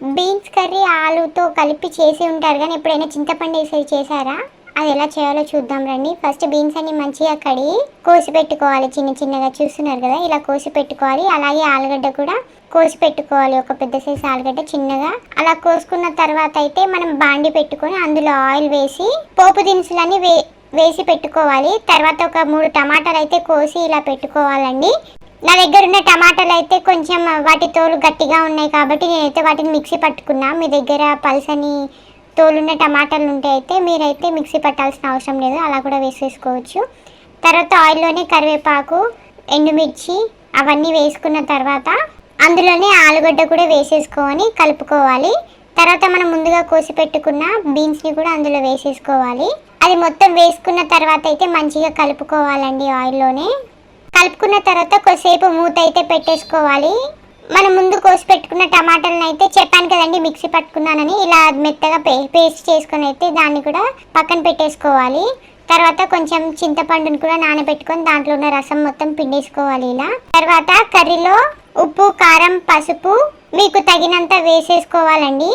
Beans curry ఆలుతో కలిపి చేసి ఉంటారు. కానీ ఎప్పుడైనా చింతపండు వేసి చేశారా? అది ఎలా చేయాలో చూద్దాం రండి. ఫస్ట్ బీన్స్ అన్ని మంచిగా కడిగి కోసి పెట్టుకోవాలి చిన్న చిన్నగా చూస్తున్నారు కదా ఇలా కోసి పెట్టుకోవాలి అలాగే ఆలుగడ్డ కూడా కోసి పెట్టుకోవాలి ఒక పెద్ద సైజు ఆలుగడ్డ చిన్నగా. అలా కోసుకున్న తర్వాత అయితే మనం బాండి పెట్టుకొని అందులో ఆయిల్ వేసి పోపు దినుసులన్నీ వే వేసి పెట్టుకోవాలి. తర్వాత ఒక మూడు టమాటాలు అయితే కోసి ఇలా పెట్టుకోవాలండి. నా దగ్గర ఉన్న టమాటాలు అయితే కొంచెం వాటి తోలు గట్టిగా ఉన్నాయి కాబట్టి నేనైతే వాటిని మిక్సీ పట్టుకున్నా. మీ దగ్గర పల్సని తోలున్న టమాటాలు ఉంటే అయితే మీరైతే మిక్సీ పట్టాల్సిన అవసరం లేదు. అలా కూడా వేసేసుకోవచ్చు. తర్వాత ఆయిల్లోనే కరివేపాకు ఎండుమిర్చి అవన్నీ వేసుకున్న తర్వాత అందులోనే ఆలుగడ్డ కూడా వేసేసుకొని కలుపుకోవాలి. తర్వాత మనం ముందుగా కోసి పెట్టుకున్న బీన్స్ని కూడా అందులో వేసేసుకోవాలి. అది మొత్తం వేసుకున్న తర్వాత అయితే మంచిగా కలుపుకోవాలండి ఆయిల్లోనే. కలుపుకున్న తర్వాత కొద్దిసేపు మూత అయితే పెట్టేసుకోవాలి. మనం ముందు కోసి పెట్టుకున్న టమాటాలను అయితే చెప్పాను కదండి మిక్సీ పట్టుకున్నానని. ఇలా మెత్తగా పే పేస్ట్ చేసుకొని అయితే దాన్ని కూడా పక్కన పెట్టేసుకోవాలి. తర్వాత కొంచెం చింతపండుని కూడా నానబెట్టుకొని దాంట్లో ఉన్న రసం మొత్తం పిండేసుకోవాలి ఇలా. తర్వాత కర్రీలో ఉప్పు కారం పసుపు మీకు తగినంత వేసేసుకోవాలండి.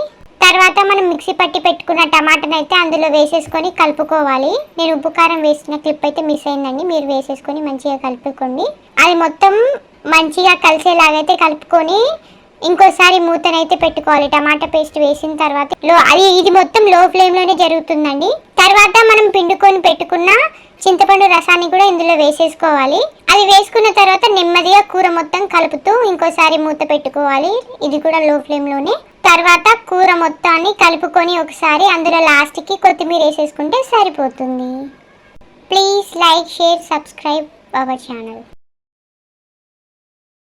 మిక్సీ పట్టి పెట్టుకున్న టమాటాని అయితే అందులో వేసేసుకొని కలుపుకోవాలి. నేను ఉప్పు కారం వేసిన క్లిప్ అయితే మిస్ అయిందండి. మీరు వేసేసుకొని మంచిగా కలుపుకోండి. అది మొత్తం మంచిగా కలిసేలాగైతే కలుపుకొని ఇంకోసారి మూతనైతే పెట్టుకోవాలి. టమాటా పేస్ట్ వేసిన తర్వాత లో అది ఇది మొత్తం లో ఫ్లేమ్లోనే జరుగుతుందండి. తర్వాత మనం పిండుకొని పెట్టుకున్న చింతపండు రసాన్ని కూడా ఇందులో వేసేసుకోవాలి. అది వేసుకున్న తర్వాత నెమ్మదిగా కూర మొత్తం కలుపుతూ ఇంకోసారి మూత పెట్టుకోవాలి. ఇది కూడా లో ఫ్లేమ్లోనే తర్వాత కూర మొత్తాన్ని కలుపుకొని ఒకసారి అందులో లాస్ట్కి కొత్తిమీర వేసేసుకుంటే సరిపోతుంది. Please like share subscribe our channel.